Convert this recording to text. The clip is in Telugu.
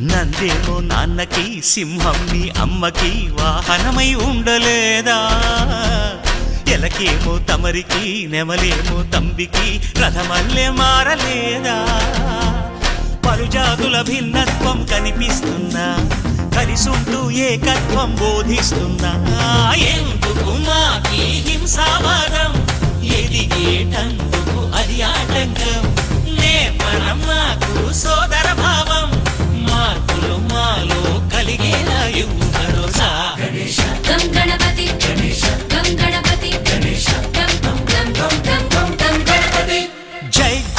నందేమో నాన్నకి సింహం నీ అమ్మకి వాహనమై ఉండలేదా? ఎలకేమో తమరికి నెమలేమో తంబికి రథమల్లే మారలేదా? పలుజాతుల భిన్నత్వం కనిపిస్తున్నా కలిసుంటూ ఏకత్వం బోధిస్తున్నా. ఎందుకు మాకి హింసావాదం? ఎదిగేటందుకు అది ఆటంకం.